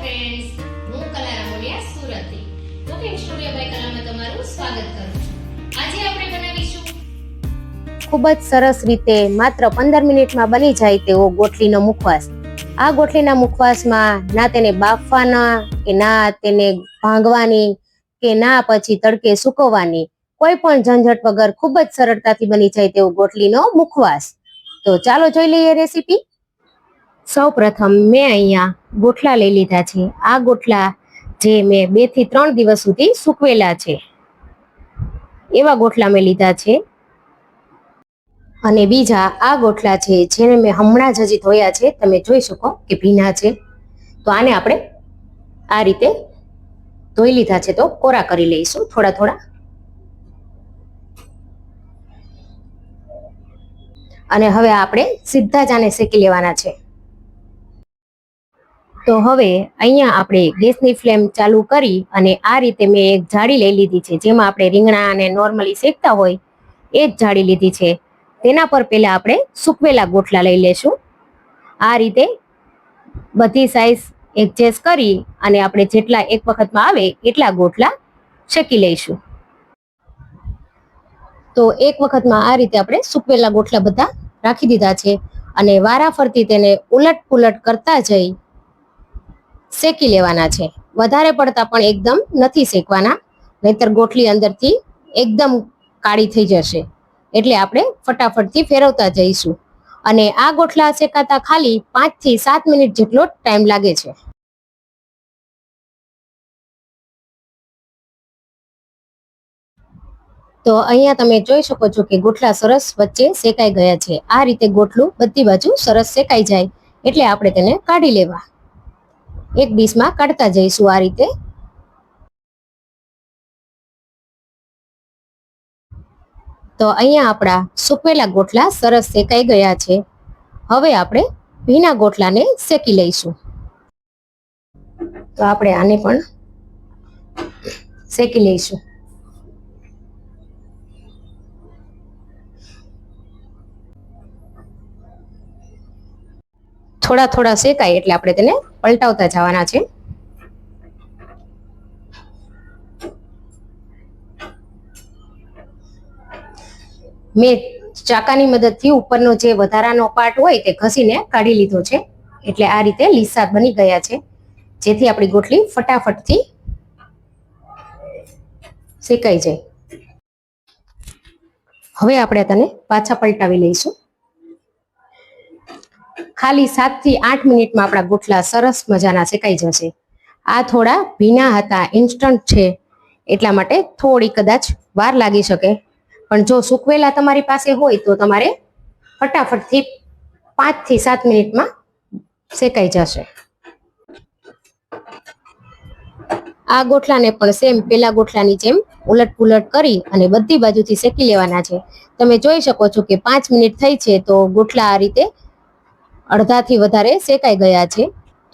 Friends હું કલા રામોલિયા સુરતથી કુકિંગ સ્ટુડિયો બાય કલામાં તમારું સ્વાગત કરું આજે આપણે બનાવીશું ખૂબ જ સરસ રીતે માત્ર પંદર મિનિટમાં બની જાય તેવો ગોટલીનો મુખવાસ. આ ગોટલીના મુખવાસમાં ના તેને બાફવાના, કે ના તેને ભાંગવાની, કે ના પછી તડકે સુકવવાની, કોઈ પણ ઝંઝટ વગર ખૂબ જ સરળતાથી બની જાય તેવો ગોટલીનો મુખવાસ. તો ચાલો જોઈ લઈએ રેસીપી. સૌ પ્રથમ મેં અહીંયા ગોઠલા લઈ લીધા છે. આ ગોઠલા જે મેં બેથી ત્રણ દિવસ સુધી સૂકવેલા છે. એવા ગોઠલા મેં લીધા છે. અને બીજા આ ગોઠલા છે જેને મેં હમણાં જ હજી ધોયા છે. તમે જોઈ શકો કે ભીના છે. તો આને આપણે આ રીતે ધોઈ લીધા છે તો કોરા કરી લઈશું થોડા થોડા. અને હવે આપણે સીધા જ આને શેકી લેવાના છે. તો હવે અહીંયા આપણે ગેસની ફ્લેમ ચાલુ કરી અને આ રીતે મેં એક જાળી લઈ લીધી છે. જેમાં આપણે રીંગણા અને નોર્મલી શેકતા હોય એ જ જાળી લીધી છે. તેના પર પહેલાં આપણે સૂકવેલા ગોટલા લઈ લેશું. આ રીતે બધી સાઈઝ એડજસ્ટ કરી અને આપણે જેટલા એક વખતમાં આવે એટલા ગોટલા શેકી લઈશું. તો એક વખતમાં આ રીતે આપણે સૂકવેલા ગોટલા બધા રાખી દીધા છે અને વારા ફરતી તેને ઉલટ પુલટ કરતા જઈ શેકી લેવાના છે. વધારે પડતા પણ એકદમ નથી શેકવાના. નહીતર ગોટલી અંદરથી એકદમ કાળી થઈ જશે. એટલે આપણે ફટાફટથી ફેરવતા જઈશું. અને આ ગોઠલા શેકાતા ખાલી પાંચથી સાત મિનિટ જેટલો ટાઈમ લાગે છે. તો અહીંયા તમે જોઈ શકો છો કે ગોઠલા સરસ વચ્ચે શેકાઈ ગયા છે. આ રીતે ગોઠલું બધી બાજુ સરસ શેકાઈ જાય. એટલે આપણે તેને કાઢી લેવા. એક ડીશમાં કાઢતા જઈશું આ રીતે. તો અહીંયા આપણા સૂકવેલા ગોટલા સરસ શેકાઈ ગયા છે. હવે આપણે ભીના ગોટલાને શેકી લઈશું. તો આપણે આને પણ શેકી લઈશું. થોડા થોડા શેકાય એટલે આપણે તેને પલટાવતા જવાના છે. મેં ચાકાની મદદથી ઉપરનો જે વધારાનો પાર્ટ હોય તે ઘસીને કાઢી લીધો છે. એટલે આ રીતે લીસા બની ગયા છે. જેથી આપણી ગોટલી ફટાફટથી શેકાઈ જાય. હવે આપણે તેને પાછા પલટાવી લઈશું. ખાલી સાતથી આઠ મિનિટમાં આપણા ગુઠલા સરસ મજાના શેકાઈ જશે. આ થોડા ભીના હતા ઇન્સ્ટન્ટ છે. એટલા માટે થોડી કદાચ વાર લાગી શકે. પણ જો સૂકવેલા તમારી પાસે હોય તો તમારે ફટાફટથી પાંચથી સાત મિનિટમાં શેકાઈ જશે. આ ગોઠલાને પણ સેમ પેલા ગોઠલાની જેમ ઉલટ પુલટ કરી અને બધી બાજુથી શેકી લેવાના છે. તમે જોઈ શકો છો કે પાંચ મિનિટ થઈ છે તો ગોઠલા આ રીતે અડધાથી વધારે શેકાઈ ગયા છે,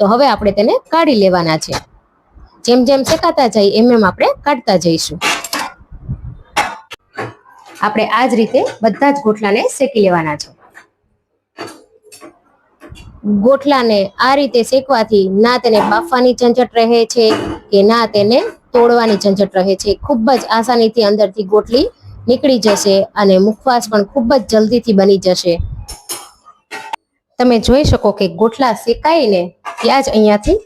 તો હવે આપણે તેને કાઢી લેવાના છે. જેમ જેમ શેકાતા જાય, એમ એમ આપણે કાઢતા જઈશું. આપણે આ જ રીતે બધા જ ગોઠલાને શેકી લેવાના છે. ગોઠલાને આ રીતે શેકવાથી ના તેને બાફવાની ઝંઝટ રહે છે કે ના તેને તોડવાની ઝંઝટ રહે છે. ખૂબ જ આસાનીથી અંદરથી ગોટલી નીકળી જશે અને મુખવાસ પણ ખૂબ જ જલ્દીથી બની જશે. તમે જોઈ શકો કે ગોટલા શેકાઈને ત્યાં જ અહીંયાથી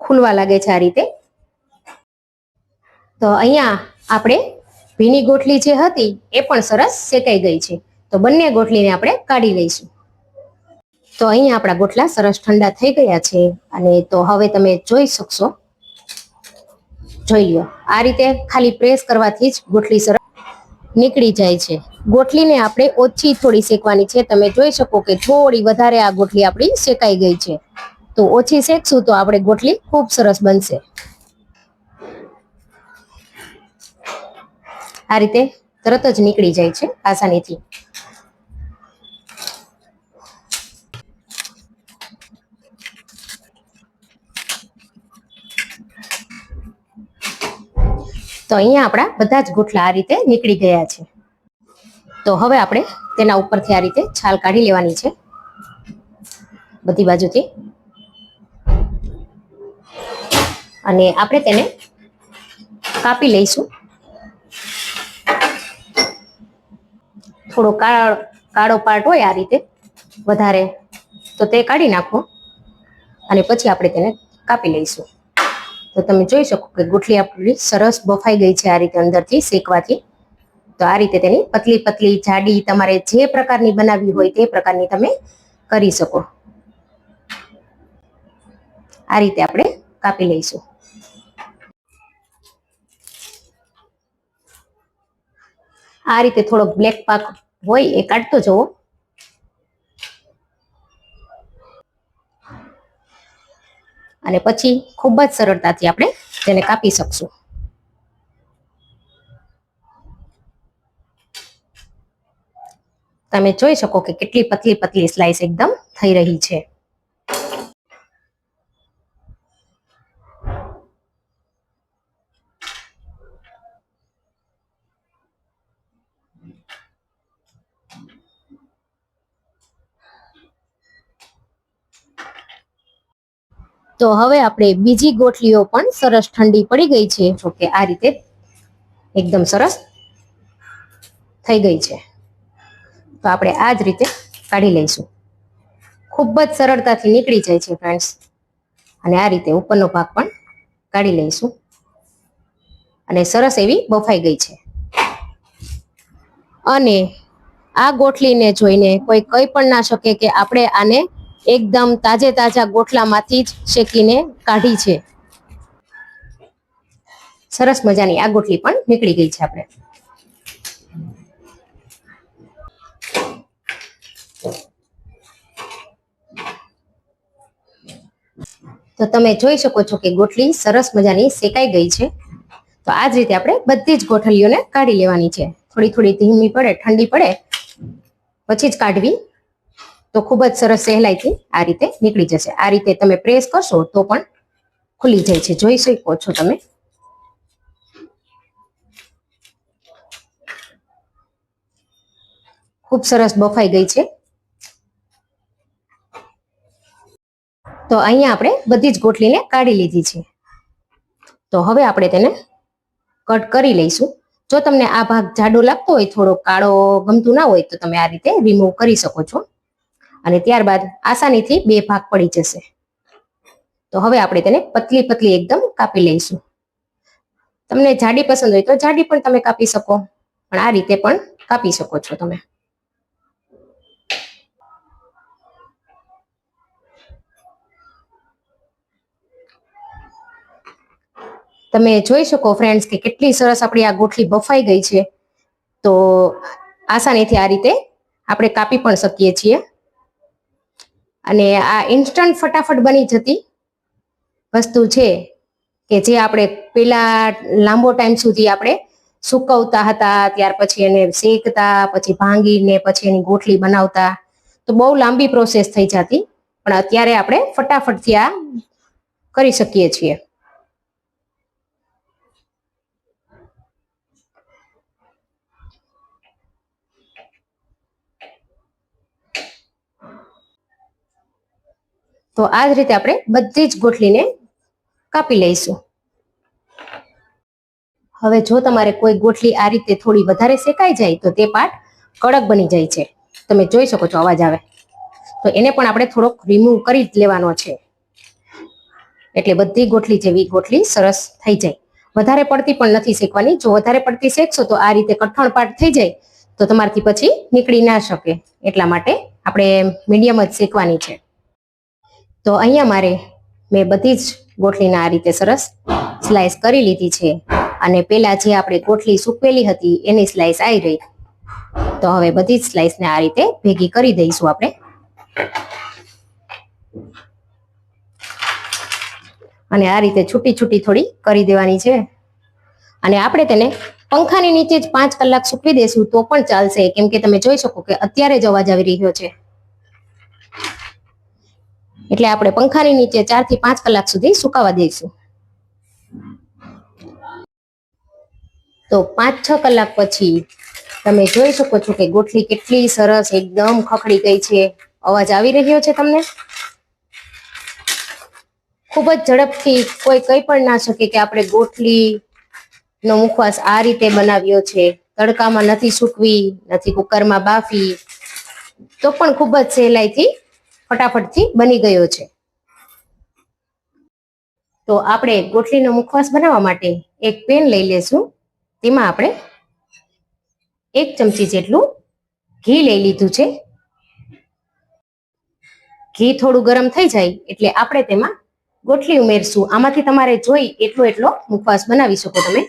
ખુલવા લાગે છે આ રીતે. તો અહીંયા આપણે ભીની ગોટલી જે હતી એ પણ સરસ શેકાઈ ગઈ છે. તો બંને ગોટલીને આપણે કાઢી લઈશું. તો અહીંયા આપણા ગોટલા સરસ ઠંડા થઈ ગયા છે અને તો હવે તમે જોઈ શકશો. જોઈ લો, આ રીતે ખાલી પ્રેસ કરવાથી જ ગોટલી સરસ નીકળી જાય છે. ગોટલીને આપણે ઓછી થોડી શેકવાની છે. તમે જોઈ શકો કે થોડી વધારે આ ગોટલી આપણી શેકાઈ ગઈ છે. તો ઓછી શેકશું તો આપણે ગોટલી ખૂબ સરસ બનશે. આ રીતે તરત જ નીકળી જાય છે આસાનીથી. તો અહીંયા આપણા બધા જ ગોઠલા આ રીતે નીકળી ગયા છે. તો હવે આપણે તેના ઉપરથી આ રીતે છાલ કાઢી લેવાની છે. બધી બાજુથી. અને આપણે તેને કાપી લઈશું. થોડો કાળો કાળો પાર્ટ હોય આ રીતે વધારે, તો તે કાઢી નાખો. અને પછી આપણે તેને કાપી લઈશું. તો તમે જોઈ શકો કે ગુઠલી આપણી સરસ બફાઈ ગઈ છે આ રીતે અંદરથી શેકવાથી. તો આ રીતે તેની પતલી પતલી જાડી તમારે જે પ્રકારની બનાવવી હોય તે પ્રકારની તમે કરી શકો. આ રીતે આપણે કાપી લઈશું. આ રીતે થોડો બ્લેક પાક હોય એ કાઢતો જવો અને પછી ખૂબ જ સરળતાથી આપણે તેને કાપી શકશું. તમે જોઈ શકો કે કેટલી પતલી પતલી સ્લાઇસ એકદમ થઈ રહી છે. તો હવે આપણે બીજી ગોઠલીઓ પણ સરસ ઠંડી પડી ગઈ છે જો કે આ રીતે એકદમ સરસ થઈ ગઈ છે. તો આપણે આ જ રીતે કાઢી લઈશું. ખૂબ જ સરળતાથી નીકળી જાય છે ફ્રેન્ડ્સ અને આ રીતે ઉપરનો ભાગ પણ કાઢી લઈશું. અને સરસ એવી બફાઈ ગઈ છે. અને આ ગોઠલીને જોઈને કોઈ કહી પણ ના શકે કે આપણે આને એકદમ તાજે તાજા ગોઠલામાંથી જ શેકીને કાઢી છે. સરસ મજાની આ ગોઠલી પણ નીકળી ગઈ છે આપણે. તો તમે જોઈ શકો છો કે ગોઠલી સરસ મજાની શેકાઈ ગઈ છે. તો આ જ રીતે આપણે બધી જ ગોઠલીઓને કાઢી લેવાની છે. થોડી થોડી ધીમી પડે, ઠંડી પડે, પછી જ કાઢવી. તો ખૂબ જ સરસ સહેલાઈથી આ રીતે નીકળી જશે. આ રીતે તમે પ્રેસ કરશો તો પણ ખુલી જાય છે. જોઈ શકો છો તમે. ખૂબ સરસ બફાઈ ગઈ છે. તો અહીંયા આપણે બધી જ ગોટલીને કાઢી લીધી છે. તો હવે આપણે તેને કટ કરી લઈશું. જો તમને આ ભાગ જાડો લાગતો હોય, થોડો કાળો ગમતું ના હોય, તો તમે આ રીતે રિમૂવ કરી શકો છો. અને ત્યારબાદ આસાનીથી બે ભાગ પડી જશે. તો હવે આપણે તેને પતલી પતલી એકદમ કાપી લઈશું. તમને જાડી પસંદ હોય તો જાડી પણ તમે કાપી શકો. પણ આ રીતે પણ કાપી શકો છો તમે. તમે જોઈ શકો ફ્રેન્ડ્સ કે કેટલી સરસ આપણી આ ગોઠલી બફાઈ ગઈ છે. તો આસાનીથી આ રીતે આપણે કાપી પણ શકીએ છીએ. અને આ ઇન્સ્ટન્ટ ફટાફટ બની જતી વસ્તુ છે કે જે આપણે પેલા લાંબો ટાઈમ સુધી આપણે સુકવતા હતા, ત્યાર પછી એને શેકતા, પછી ભાંગીને, પછી એની ગોઠલી બનાવતા. તો બહુ લાંબી પ્રોસેસ થઈ જતી, પણ અત્યારે આપણે ફટાફટથી આ કરી શકીએ છીએ. તો આ જ રીતે આપણે બધી જ ગોઠલીને કાપી લઈશું. હવે જો તમારે કોઈ ગોઠલી આ રીતે થોડી વધારે શેકાઈ જાય તો તે પાટ કડક બની જાય છે. તમે જોઈ શકો છો અવાજ આવે. તો એને પણ આપણે થોડોક રિમૂવ કરી લેવાનો છે. એટલે બધી ગોઠલી જેવી ગોઠલી સરસ થઈ જાય. વધારે પડતી પણ નથી શેકવાની. જો વધારે પડતી શેકશો તો આ રીતે કઠણ પાટ થઈ જાય તો તમારથી પછી નીકળી ના શકે. એટલા માટે આપણે મીડિયમ જ શેકવાની છે. તો અહીંયા મારે મેં બધી જ ગોઠલીને આ રીતે સરસ સ્લાઇસ કરી લીધી છે. અને પેલા જે આપણે ગોઠલી સૂકવેલી હતી, એની સ્લાઇસ આવી રહી. તો હવે બધી જ સ્લાઇસને આ રીતે ભેગી કરી દઈશું આપણે. અને આ રીતે છૂટી છૂટી થોડી કરી દેવાની છે. અને આપણે તેને પંખાની નીચે જ પાંચ કલાક સૂકવી દેશું તો પણ ચાલશે. કેમ કે તમે જોઈ શકો કે અત્યારે જ અવાજ આવી રહ્યો છે. એટલે આપણે પંખાની નીચે ચારથી પાંચ કલાક સુધી સુકાવા દઈશું. તો પાંચ છ કલાક પછી તમે જોઈ શકો છો કે ગોઠલી કેટલી સરસ એકદમ ખખડી ગઈ છે. અવાજ આવી રહ્યો છે તમને? ખૂબ જ ઝડપથી કોઈ કંઈ પણ ના શકે કે આપણે ગોઠલી નો મુખવાસ આ રીતે બનાવ્યો છે. તડકામાં નથી સૂકવી, નથી કુકરમાં બાફી. તો પણ ખૂબ જ સહેલાઈથી ફટાફટથી બની ગયો છે. તો આપણે ગોઠલીનો મુખવાસ બનાવવા માટે એક પેન લઈ લેશું. તેમાં આપણે એક ચમચી જેટલું ઘી લઈ લીધું છે. ઘી થોડું ગરમ થઈ જાય એટલે આપણે તેમાં ગોઠલી ઉમેરશું. આમાંથી તમારે જોઈ એટલો એટલો મુખવાસ બનાવી શકો તમે.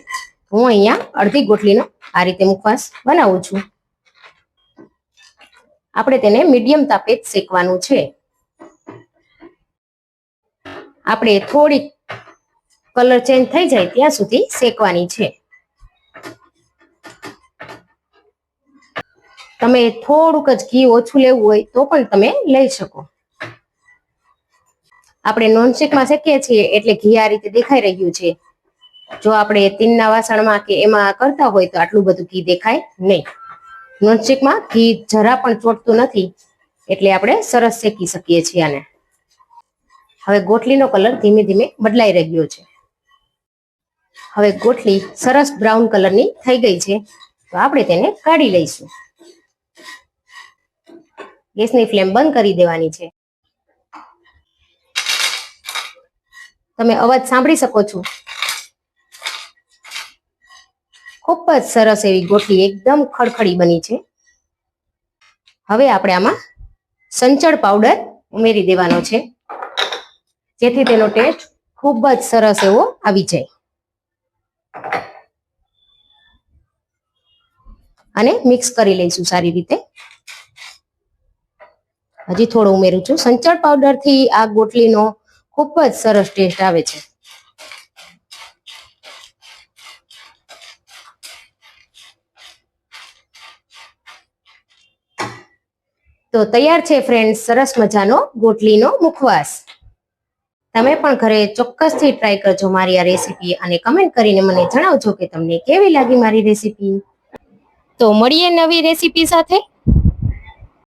હું અહીંયા અડધી ગોઠલીનો આ રીતે મુખવાસ બનાવું છું. આપણે તેને મીડિયમ તાપે જ શેકવાનું છે. આપણે થોડીક કલર ચેન્જ થઈ જાય ત્યાં સુધી શેકવાની છે. તમે થોડુંક જ ઘી ઓછું લેવું હોય તો પણ તમે લઈ શકો. આપણે નોનસ્ટિકમાં શેકીએ છીએ એટલે ઘી આ રીતે દેખાઈ રહ્યું છે. જો આપણે તીનના વાસણમાં કે એમાં કરતા હોય તો આટલું બધું ઘી દેખાય નહીં. નોનસ્ટિકમાં ઘી જરા પણ ચોટતું નથી એટલે આપણે સરસ શેકી શકીએ છીએ આને. હવે ગોઠલીનો કલર ધીમે ધીમે બદલાઈ રહ્યો છે. હવે ગોઠલી સરસ બ્રાઉન કલરની થઈ ગઈ છે. તો આપણે તેને કાઢી લઈશું. ગેસની ફ્લેમ બંધ કરી દેવાની છે. તમે અવાજ સાંભળી શકો છો? ખૂબ જ સરસ એવી ગોઠલી એકદમ ખડખડી બની છે. હવે આપણે આમાં સંચળ પાવડર ઉમેરી દેવાનો છે. જેથી તેનો ટેસ્ટ ખૂબ જ સરસ એવો આવી જાય. અને મિક્સ કરી લઈશું સારી રીતે. હજી થોડું ઉમેરું છું. સંચળ પાવડરથી આ ગોટલીનો ખૂબ જ સરસ ટેસ્ટ આવે છે. તો તૈયાર છે ફ્રેન્ડ સરસ મજાનો ગોટલીનો મુખવાસ. તમે પણ ઘરે ચોક્કસથી ટ્રાય કરજો મારી આ રેસીપી અને કમેન્ટ કરીને મને જણાવજો કે તમને કેવી લાગી મારી રેસીપી તો મળીએ નવી રેસીપી સાથે.